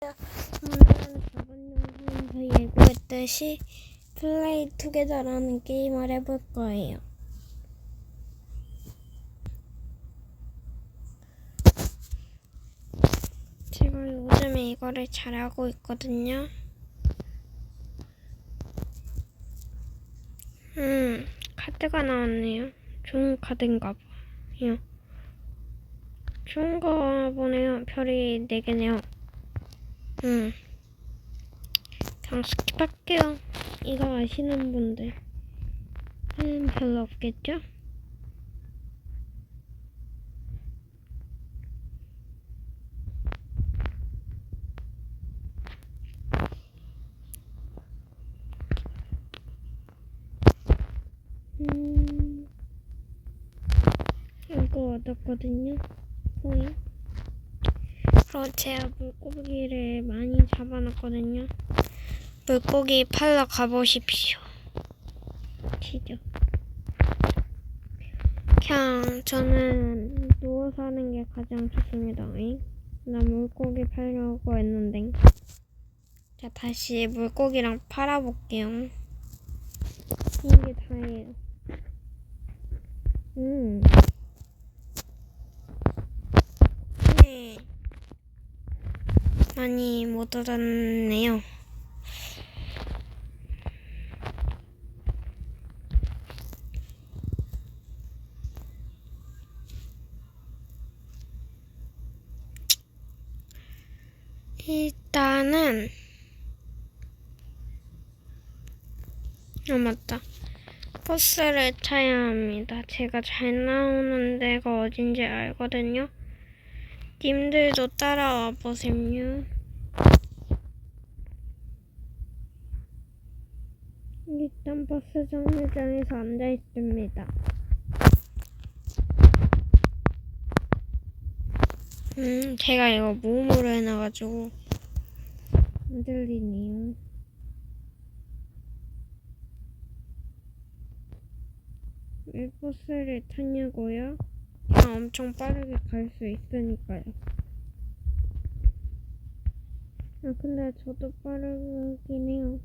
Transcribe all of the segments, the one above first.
오늘은 저번 영상에서 예고했듯이 플레이 투게더라는 게임을 해볼 거예요. 제가 요즘에 이거를 잘하고 있거든요. 음, 카드가 나왔네요. 좋은 카드인가 봐요. 좋은 거 보네요. 별이 4개네요. 음. 그냥 스킵할게요. 이거 아시는 분들. 음, 별로 없겠죠? 음, 이거 얻었거든요. 코인. 그리고 제가 물고기를 많이 잡아놨거든요. 물고기 팔러 가보십시오. 시죠. 그냥 저는 누워서 하는 게 가장 좋습니다. 잉? 나 물고기 팔려고 했는데. 자, 다시 물고기랑 팔아볼게요. 이게 다예요. 음. 네. 많이 못 얻었네요. 일단은 아 맞다. 버스를 타야 합니다. 제가 잘 나오는 데가 어딘지 알거든요 님들도 따라와 보셈요 일단 버스 정류장에서 앉아 있습니다 음 제가 이거 모음으로 해놔가지고 안 들리네요. 왜 버스를 타냐고요? 그냥 엄청 빠르게 갈 수 있으니까요. 아, 근데 저도 빠르긴 해요.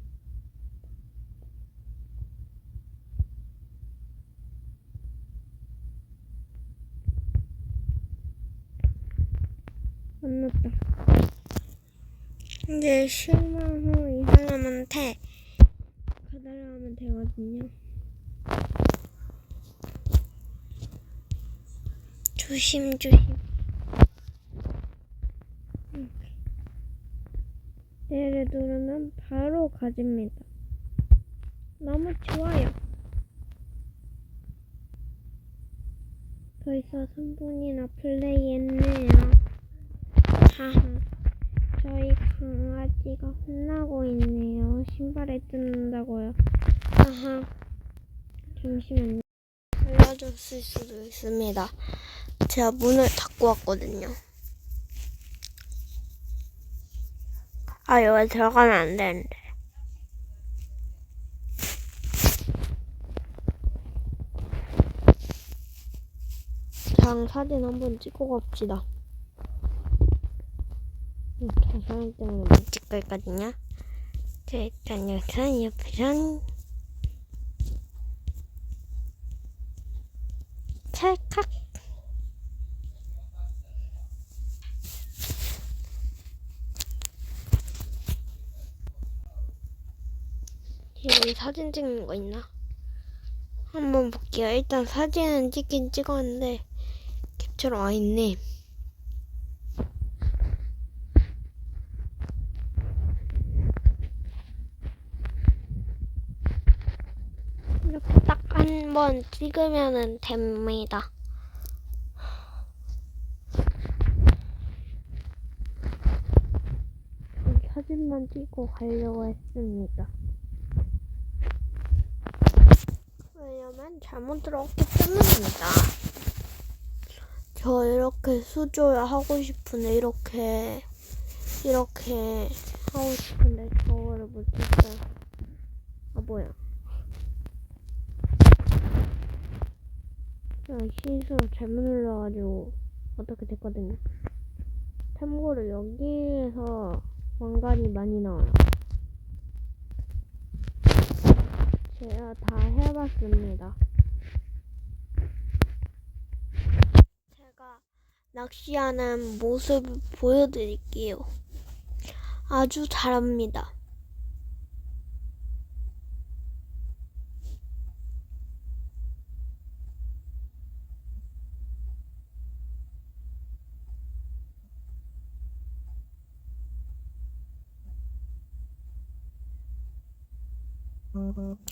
안 났다. 이제 10만 후이 사람한테 가달라면 되거든요. 조심조심. 이렇게. 얘를 누르면 바로 가집니다. 너무 좋아요. 벌써 3분이나 플레이했네요. 하하. 저희 강아지가 혼나고 있네요. 신발에 뜯는다고요. 하하. 잠시만요. 알려줬을 수도 있습니다. 제가 문을 닫고 왔거든요. 아, 여기 들어가면 안 되는데. 장 사진 한번 찍고 갑시다. 저 사람 때문에 못 찍고 있거든요. 자, 일단 여기서 옆에선 찰칵 여기 사진 찍는 거 있나? 한번 볼게요. 일단 사진은 찍긴 찍었는데 캡처로 와 있네. 이렇게 딱 한 번 찍으면 됩니다. 사진만 찍고 가려고 했습니다. 왜냐면 잘못 들어왔기 때문입니다. 저 이렇게 수조를 하고 싶은데 이렇게 이렇게 하고 싶은데 저거를 못했어요. 아 뭐야? 그냥 실수로 잘못 눌러가지고 어떻게 됐거든요. 참고로 여기에서 공간이 많이 나와요. 제가 다 해봤습니다. 제가 낚시하는 모습을 보여드릴게요. 아주 잘합니다.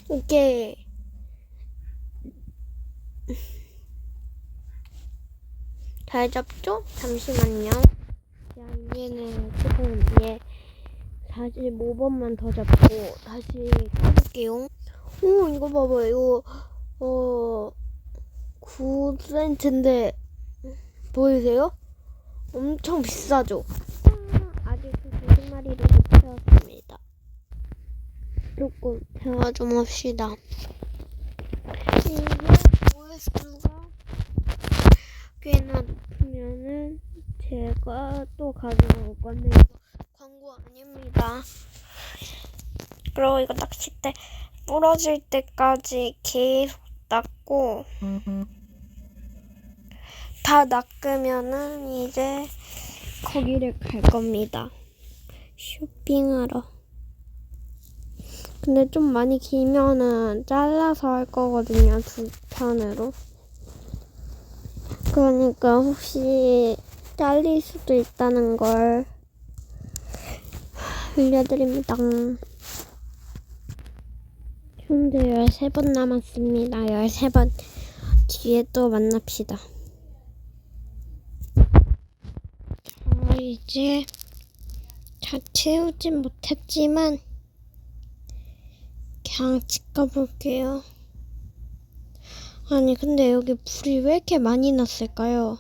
이게 잘 잡죠? 잠시만요. 자, 이제는 조금 위에 45번만 더 잡고 다시 해볼게요. 오, 이거 봐봐. 이거, 어, 9cm인데, 보이세요? 엄청 비싸죠? 아, 아직 그 두마리를못 채웠습니다. 조금 대화 좀 합시다. 이게 OS가 꽤나 높으면은 제가 또 가져올 건데 이거 광고 아닙니다. 그리고 이거 낚싯대 부러질 때까지 계속 낚고 다 낚으면은 이제 거기를 갈 겁니다. 쇼핑하러. 근데 좀 많이 길면은 잘라서 할 거거든요. 두 편으로. 그러니까 혹시 잘릴 수도 있다는 걸 알려드립니다. 현재 13번 남았습니다. 13번 뒤에 또 만납시다. 자, 이제 다 채우진 못했지만 그냥 집 가볼게요. 아니 근데 여기 불이 왜 이렇게 많이 났을까요?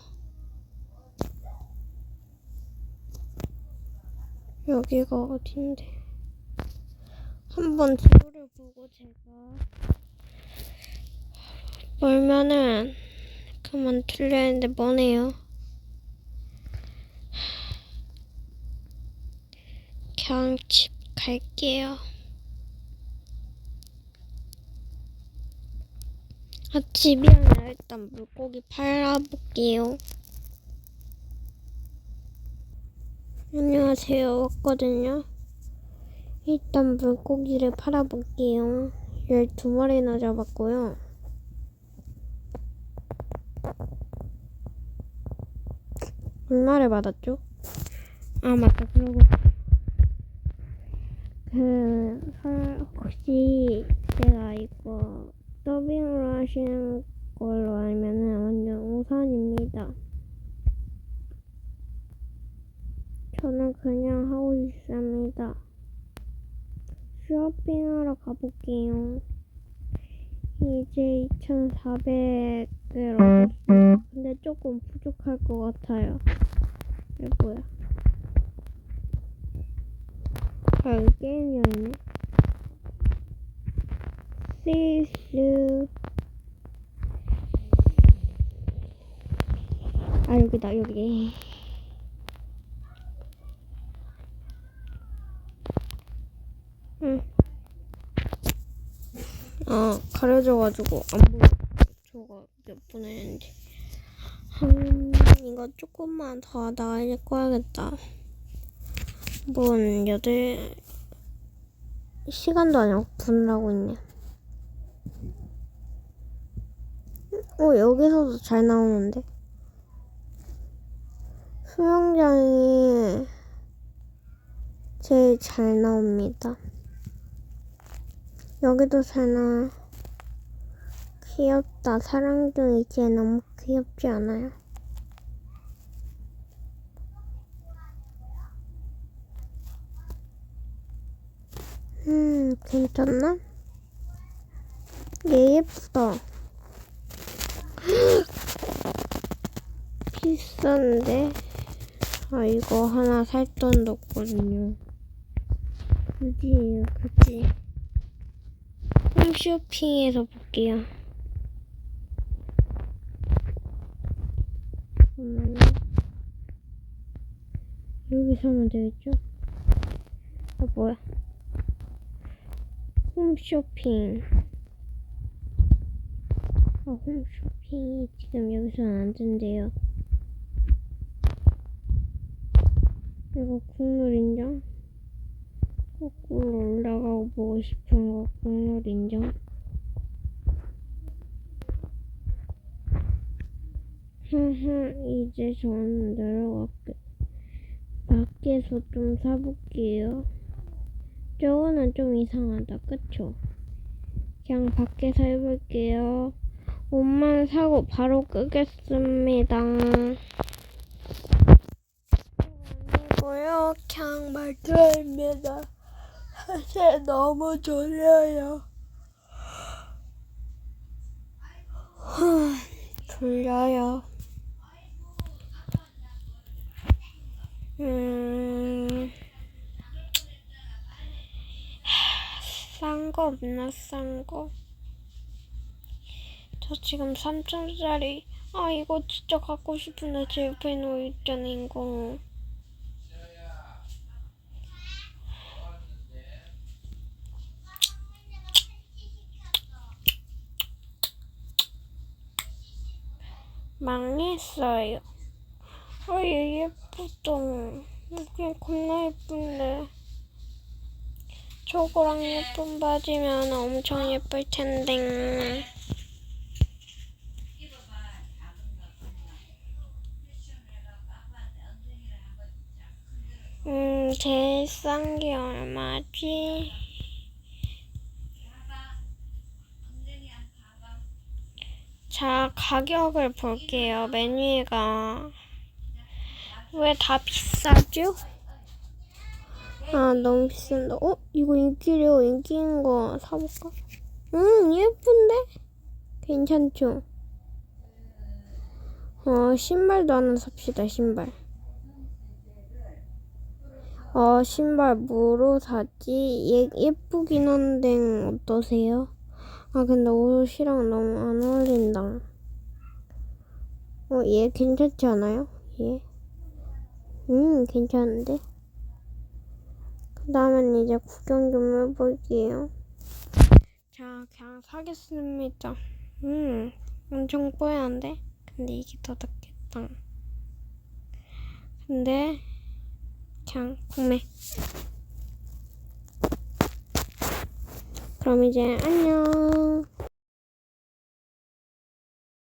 여기가 어딘데? 한번 지도를 보고 제가 멀면은 그만 틀려야 했는데 뭐네요. 그냥 집 갈게요. 아, 집이 아니라 일단 물고기 팔아볼게요. 안녕하세요. 왔거든요. 일단 물고기를 팔아볼게요. 12마리나 잡았고요. 얼마를 받았죠? 아, 맞다. 그러고. 그, 설- 혹시 제가 이거 더빙으로 하시는 걸로 알면은 완전 우산입니다. 저는 그냥 하고 있습니다. 쇼핑하러 가볼게요. 이제 2,400을 얻었어요. 근데 조금 부족할 것 같아요. 이게 뭐야? 아, 여기 게임이 있네. 실수. 아, 여기다, 여기. 응. 아, 가려져가지고 안 보여. 저거 몇 분 했는지. 음, 이거 조금만 더 하다가 이제 꺼야겠다. 뭔 여덟 시간도 아니고 분을 하고 있네. 어, 여기서도 잘 나오는데. 수영장이 제일 잘 나옵니다. 여기도 잘 나와요. 귀엽다. 사랑둥이 쟤 너무 귀엽지 않아요? 음, 괜찮나? 얘 예쁘다. 비싼데? 아, 이거 하나 살 돈도 없거든요. 그지예요, 그지. 홈쇼핑에서 볼게요. 잠깐만요. 여기 사면 되겠죠? 어, 뭐야? 홈쇼핑. 어, 홈쇼핑이 지금 여기서는 안 된대요. 이거 국룰 인정? 거꾸로 올라가고 보고 싶은 거 국룰 인정? 흐흐, 이제 저는 내려갈게. 밖에서 좀 사볼게요. 저거는 좀 이상하다, 그쵸? 그냥 밖에서 해볼게요. 옷만 사고 바로 끄겠습니다. 그냥 말투입니다. 사실 너무 졸려요. 후, 졸려요. 음, 싼 거 없나, 싼 거? 저 지금 3천짜리, 아, 이거 진짜 갖고 싶은데 제 옆에 놓여 있잖아, 이거. 망했어요. 아, 얘 예쁘다. 그냥 겁나 예쁜데. 저거랑 예쁜 바지면 엄청 예쁠 텐데. 음, 제일 싼 게 얼마지? 자, 가격을 볼게요. 메뉴가 왜 다 비싸죠? 아, 너무 비싼다. 어? 이거 인기래요. 인기인 거 사볼까? 음, 예쁜데? 괜찮죠? 어, 신발도 하나 삽시다, 신발. 어, 신발 뭐로 사지? 예, 예쁘긴 한데, 어떠세요? 아, 근데 옷이랑 너무 안 어울린다. 어, 얘 괜찮지 않아요? 얘? 음, 괜찮은데? 그 다음엔 이제 구경 좀 해볼게요. 자, 그냥 사겠습니다. 음, 엄청 뽀얀데? 근데 이게 더 낫겠다. 근데, 그냥 구매. 그럼 이제 안녕.